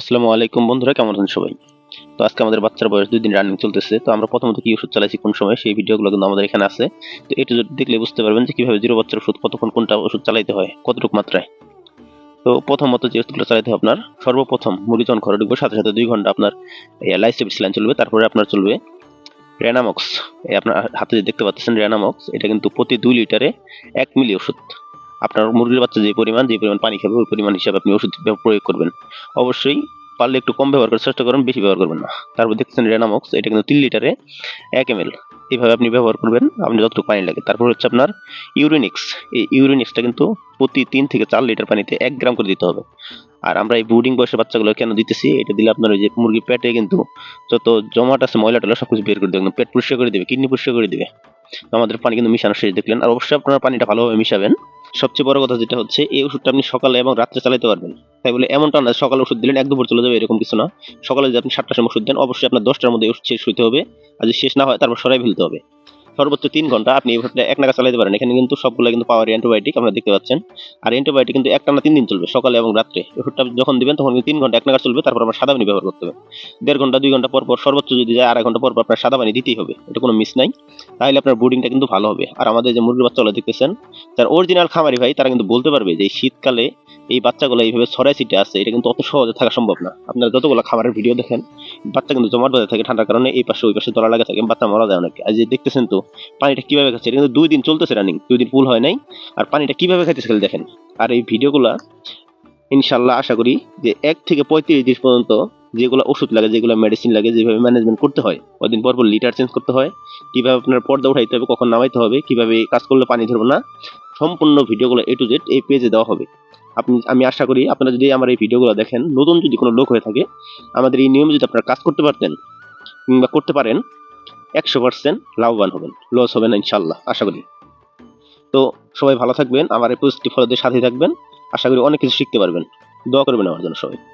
আসসালামু আলাইকুম বন্ধুরা, কেমন আছেন সবাই? তো আজকে আমাদের বাচ্চার বয়স দুই দিন রানিং চলতেছে। তো আমরা প্রথমত কি ওষুধ চালাইছি, কোন সময়? সেই ভিডিওগুলো কিন্তু আমাদের এখানে আছে। তো এটা যদি দেখলে বুঝতে পারবেন যে কীভাবে জিরো বাচ্চার ওষুধ কতক্ষণ কোনটা ওষুধ চালাইতে হয়, কতটুকু মাত্রায়। তো প্রথমত যে ওষুধগুলো চালাইতে হবে আপনার, সর্বপ্রথম মুরগি যখন ঘরে ঢুকবে, সাথে সাথে দুই ঘণ্টা আপনার লাইসেপ লাইসেপিসিলাইন চলবে, তারপরে আপনার চলবে রেনামক্স আপনার হাতে যে দেখতে পাচ্ছেন রেনামক্স এটা কিন্তু প্রতি দুই লিটারে এক মিলি ওষুধ আপনার মুরগির বাচ্চা যে পরিমাণ যে পরিমাণ পানি খাবে, ওই পরিমাণ হিসাবে আপনি ওষুধ প্রয়োগ করবেন। অবশ্যই পারলে একটু কম ব্যবহার করার চেষ্টা করবেন বেশি ব্যবহার করবেন না। তারপর দেখতেছেন রেনামক্স এটা কিন্তু তিন লিটারে এক এম এল এইভাবে আপনি ব্যবহার করবেন, আপনি যতটুকু পানি লাগে। তারপর হচ্ছে আপনার ইউরিনিক্স এই ইউরিনিক্সটা কিন্তু প্রতি তিন থেকে চার লিটার পানিতে এক গ্রাম করে দিতে হবে। আর আমরা এই ব্রুডিং বয়সের বাচ্চাগুলো কেন দিতেছি? এটা দিলে আপনার ওই যে মুরগি পেটে কিন্তু যত জমাট আছে, ময়লা টলা সব কিছু বের করে দেবে পেট পরিষ্কার করে দেবে, কিডনি পরিষ্কার করে দেবে। আমাদের পানি কিন্তু মিশানো শেষ, দেখলেন। আর অবশ্যই আপনার পানিটা ভালোভাবে মিশাবেন। সবচেয়ে বড় কথা যেটা হচ্ছে, এই ওষুধটা আপনি সকালে এবং রাত্রে চালাতে পারবেন। তাই বলে এমনটা না, সকালে ওষুধ দিলেন, এক দুপুর চলে যাবে, এরকম কিছু না। সকালে যদি আপনি সাতটার সময় ওষুধ দেন, অবশ্যই আপনার দশটার মধ্যে ওষুধ শেষ হইতে হবে। আর যদি শেষ না হয়, তারপর সরাই ফেলতে হবে। সর্বোচ্চ তিন ঘণ্টা আপনি এক নাগা চালাতে পারেন। এখানে কিন্তু সবগুলো কিন্তু পাওয়ার অ্যান্টিবায়োটিক আপনারা দেখতে পাচ্ছেন। আর অ্যান্টিবায়োটিক কিন্তু একটানা তিন দিন চলবে, সকালে এবং রাত্রে। ওষুধটা যখন দিবেন তখন তিন ঘণ্টা এক নাগা চলবে, তারপর আপনার সাদা পানি ব্যবহার করতে হবে দেড় ঘণ্টা, দুই ঘণ্টা পর সর্বোচ্চ যদি যায়, আড়াই ঘণ্টা পর পর আপনার সাদা পানি দিতেই হবে। এটা কোনো মিস নাই। তাহলে আপনার ব্রুডিংটা কিন্তু ভালো হবে। আর আমাদের যে মুরগির বাচ্চাগুলো দেখতেছেন, যারা অরিজিনাল খামারি ভাই, তারা কিন্তু বলতে পারবে যে শীতকালে এই বাচ্চাগুলো এইভাবে ছড়াই ছিটে আছে, এটা কিন্তু অত সহজে থাকা সম্ভব না। আপনারা যতগুলো খামারের ভিডিও দেখেন, বাচ্চা কিন্তু জমাট বাঁধা থাকে ঠান্ডার কারণে, এই পাশে, ওই পাশে দলা লাগে থাকে, বাচ্চা মরা যায় অনেক। আর যে দেখতেছেন তো পানিটা কীভাবে খাচ্ছে? এটা কিন্তু দুই দিন চলতেছে রানিং দুই দিন ফুল হয় নাই। আর পানিটা কীভাবে খাইতেছে খালি দেখেন। আর এই ভিডিওগুলা ইনশাল্লাহ আশা করি যে এক থেকে পঁয়ত্রিশ দিন পর্যন্ত যেগুলো ওষুধ লাগে, যেগুলো মেডিসিন লাগে, যেভাবে ম্যানেজমেন্ট করতে হয়, কদিন পর পর লিটার চেঞ্জ করতে হয়, কীভাবে আপনার পর্দা উঠাইতে হবে, কখন নামাইতে হবে, কীভাবে কাজ করলে পানি ধরবো না, সম্পূর্ণ ভিডিওগুলো এ টু জেড এই পেজে দেওয়া হবে। আপনি, আমি আশা করি আপনারা যদি আমার এই ভিডিওগুলো দেখেন, নতুন যদি কোনো লোক হয়ে থাকে, আমাদের এই নিয়মে যদি আপনারা কাজ করতে পারতেন, কিংবা করতে পারেন একশো পার্সেন্ট লাভবান হবেন লস হবেন ইনশাল্লাহ আশা করি। তো সবাই ভালো থাকবেন, আমার এই পজিটিভ ফলোদের সাথে থাকবেন, আশা করি অনেক কিছু শিখতে পারবেন। দোয়া করবেন আমার জন্য সবাই।